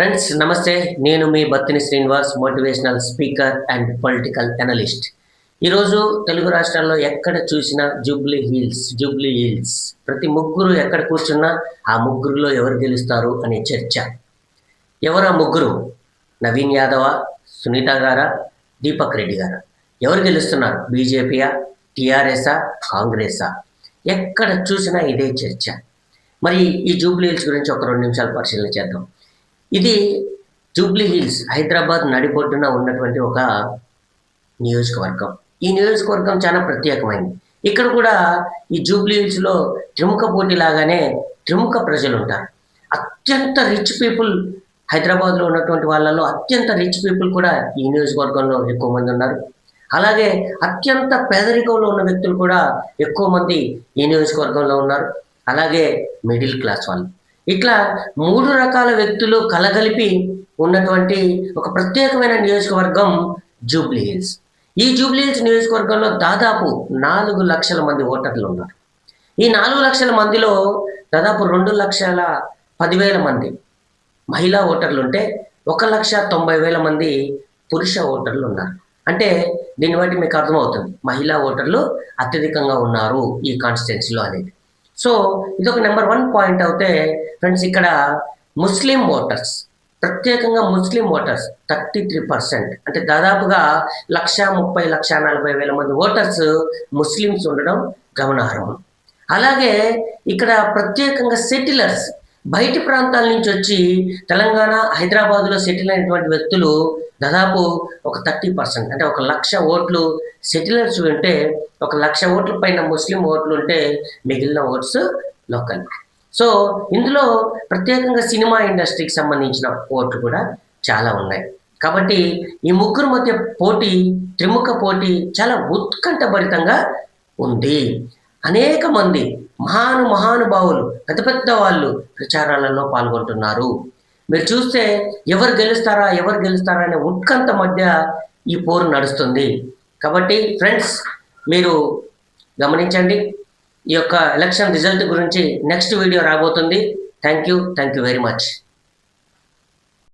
Friends నమస్తే. నేను మీ Battini Srinivas motivational speaker and political analyst ఈరోజు తెలుగు రాష్ట్రాల్లో ఎక్కడ చూసినా జూబ్లీ హిల్స్ జూబ్లీ హిల్స్. ప్రతి ముగ్గురు ఎక్కడ కూర్చున్నా ఆ ముగ్గురులో ఎవరు గెలుస్తారు అనే చర్చ. ఎవరు ఆ ముగ్గురు? నవీన్ యాదవ సునీత గారా దీపక్ రెడ్డి గారా? ఎవరు గెలుస్తున్నారు? బీజేపీయా టీఆర్ఎస్ఆ కాంగ్రెసా ఎక్కడ చూసినా ఇదే చర్చ. మరి ఈ జూబ్లీ హిల్స్ గురించి ఒక రెండు నిమిషాలు పరిశీలన చేద్దాం. ఇది జూబ్లీ హిల్స్ హైదరాబాద్ నడిబొడ్డున ఉన్నటువంటి ఒక నియోజకవర్గం. ఈ నియోజకవర్గం చాలా ప్రత్యేకమైనది ఇక్కడ కూడా ఈ జూబ్లీ హిల్స్లో త్రిముఖ పోటీ లాగానే త్రిముఖ ప్రజలు ఉంటారు. అత్యంత రిచ్ పీపుల్ హైదరాబాద్లో ఉన్నటువంటి వాళ్ళలో అత్యంత రిచ్ పీపుల్ కూడా ఈ నియోజకవర్గంలో ఎక్కువ మంది ఉన్నారు. అలాగే అత్యంత పేదరికంలో ఉన్న వ్యక్తులు కూడా ఎక్కువ మంది ఈ నియోజకవర్గంలో ఉన్నారు. అలాగే మిడిల్ క్లాస్ వాళ్ళు. ఇట్లా మూడు రకాల వ్యక్తులు కలగలిపి ఉన్నటువంటి ఒక ప్రత్యేకమైన నియోజకవర్గం జూబ్లీ హిల్స్. ఈ జూబ్లీ హిల్స్ నియోజకవర్గంలో దాదాపు నాలుగు లక్షల మంది ఓటర్లు ఉన్నారు. ఈ నాలుగు లక్షల మందిలో దాదాపు రెండు లక్షల పదివేల మంది మహిళా ఓటర్లు ఉంటే ఒక లక్ష తొంభై వేల మంది పురుష ఓటర్లు ఉన్నారు. అంటే దీన్ని బట్టి మీకు అర్థమవుతుంది. మహిళా ఓటర్లు అత్యధికంగా ఉన్నారు ఈ కాన్స్టిట్యున్సీలో అనేది. సో ఇది ఒక నెంబర్ వన్ పాయింట్ అయితే ఫ్రెండ్స్ ఇక్కడ ముస్లిం ఓటర్స్ ప్రత్యేకంగా Muslim voters thirty three percent. అంటే దాదాపుగా లక్ష ముప్పై లక్ష నలభై వేల మంది ఓటర్స్ ముస్లిమ్స్ ఉండడం గమనార్హం. అలాగే ఇక్కడ ప్రత్యేకంగా సెటిలర్స్ బయటి ప్రాంతాల నుంచి వచ్చి తెలంగాణ హైదరాబాద్లో సెటిల్ అయినటువంటి వ్యక్తులు దాదాపు ఒక థర్టీ పర్సెంట్. అంటే ఒక లక్ష ఓట్లు సెటిలర్స్ ఉంటే ఒక లక్ష ఓట్ల పైన ముస్లిం ఓట్లు ఉంటే మిగిలిన ఓట్స్ లోకల్. సో ఇందులో ప్రత్యేకంగా సినిమా ఇండస్ట్రీకి సంబంధించిన ఓట్లు కూడా చాలా ఉన్నాయి. కాబట్టి ఈ ముగ్గురు మధ్య పోటీ త్రిముఖ పోటీ చాలా ఉత్కంఠభరితంగా ఉంది. అనేక మంది మహాను మహానుభావులు పెద్ద పెద్ద వాళ్ళు ప్రచారాలలో పాల్గొంటున్నారు. మీరు చూస్తే ఎవరు గెలుస్తారా ఎవరు గెలుస్తారా అనే ఉత్కంఠ మధ్య ఈ పోరు నడుస్తుంది. కాబట్టి ఫ్రెండ్స్ మీరు గమనించండి. ఈ యొక్క ఎలక్షన్ రిజల్ట్ గురించి నెక్స్ట్ వీడియో రాబోతుంది. Thank you thank you very much